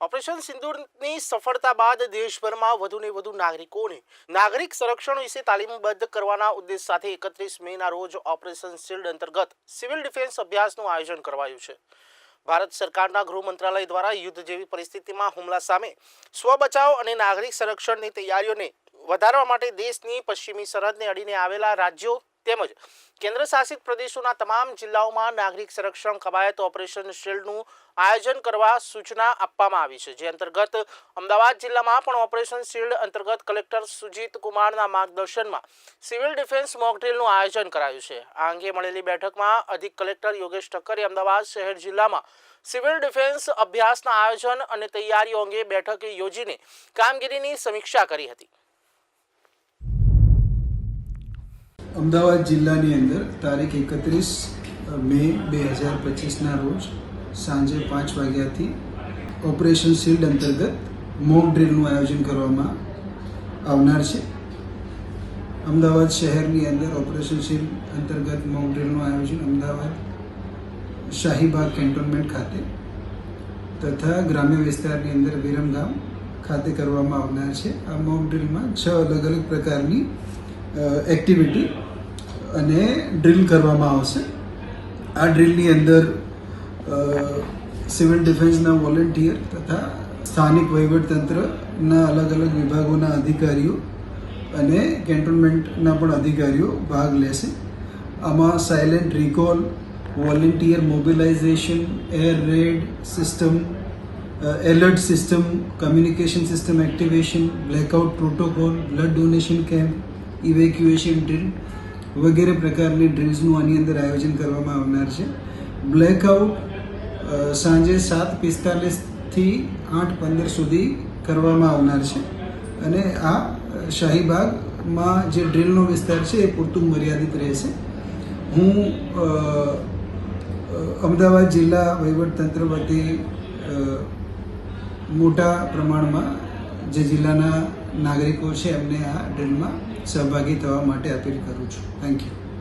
Operation સિંદૂરની સફળતા બાદ દેશભરમાં વધુને વધુ નાગરિકોને નાગરિક સંરક્ષણ વિશે તાલીમબદ્ધ કરવાના ઉદ્દેશ સાથે એકત્રીસ મેના રોજ ઓપરેશન શિલ્ડ અંતર્ગત સિવિલ ડિફેન્સ અભ્યાસનું આયોજન કરાયું છે. ભારત સરકારના ગૃહ મંત્રાલય દ્વારા યુદ્ધ જેવી પરિસ્થિતિમાં હુમલા સામે સ્વ બચાવ અને નાગરિક સંરક્ષણની તૈયારીઓને વધારવા માટે દેશની પશ્ચિમી સરહદને અડીને આવેલા રાજ્યો તેમજ કેન્દ્ર શાસિત પ્રદેશોના તમામ જિલ્લાઓમાં નાગરિક સંરક્ષણ, કવાયત ઓપરેશન શિલ્ડનું આયોજન કરવા સૂચના આપવામાં આવી છે. જે અંતર્ગત અમદાવાદ જિલ્લામાં પણ ઓપરેશન શિલ્ડ અંતર્ગત કલેક્ટર સુજીત કુમારના માર્ગદર્શનમાં સિવિલ ડિફેન્સ મોકડ્રીલનું આયોજન કરાયું છે. આ અંગે મળેલી બેઠકમાં અધિક કલેક્ટર યોગેશ ઠક્કરે અમદાવાદ શહેર જિલ્લામાં સિવિલ ડિફેન્સ અભ્યાસના આયોજન અને તૈયારીઓ અંગે બેઠક યોજીને કામગીરીની સમીક્ષા કરી હતી. અમદાવાદ જિલ્લાની અંદર તારીખ એકત્રીસ મે બે હજાર પચીસના રોજ સાંજે પાંચ વાગ્યાથી ઓપરેશન શિલ્ડ અંતર્ગત મોક ડ્રીલનું આયોજન કરવામાં આવનાર છે. અમદાવાદ શહેરની અંદર ઓપરેશન શિલ્ડ અંતર્ગત મોક ડ્રીલનું આયોજન અમદાવાદ શાહીબાગ કેન્ટોનમેન્ટ ખાતે તથા ગ્રામ્ય વિસ્તારની અંદર વિરમગામ ખાતે કરવામાં આવનાર છે. આ મોક ડ્રીલમાં છ અલગ અલગ પ્રકારની એક્ટિવિટી અને ડ્રિલ કરવામાં આવશે. આ ડ્રિલની અંદર સિવિલ ડિફેન્સના વોલેન્ટિયર તથા સ્થાનિક વહીવટતંત્રના અલગ અલગ વિભાગોના અધિકારીઓ અને કેન્ટોનમેન્ટના પણ અધિકારીઓ ભાગ લેશે. આમાં silent recall volunteer mobilisation air raid system alert system communication system activation blackout protocol blood donation camp evacuation drill વગેરે પ્રકારની ડ્રિલ્સનું આની અંદર આયોજન કરવામાં આવનાર છે. બ્લેકઆઉટ સાંજે સાત પિસ્તાલીસથી આઠ પંદર સુધી કરવામાં આવનાર છે. અને આ શાહીબાગમાં જે ડ્રીલનો વિસ્તાર છે એ પૂરતું મર્યાદિત રહેશે. હું અમદાવાદ જિલ્લા વહીવટતંત્ર વતી મોટા પ્રમાણમાં જે જિલ્લાના નાગરિકો છે એમને આ ડ્રીલમાં સહભાગી થવા માટે અપીલ કરું છું. Thank you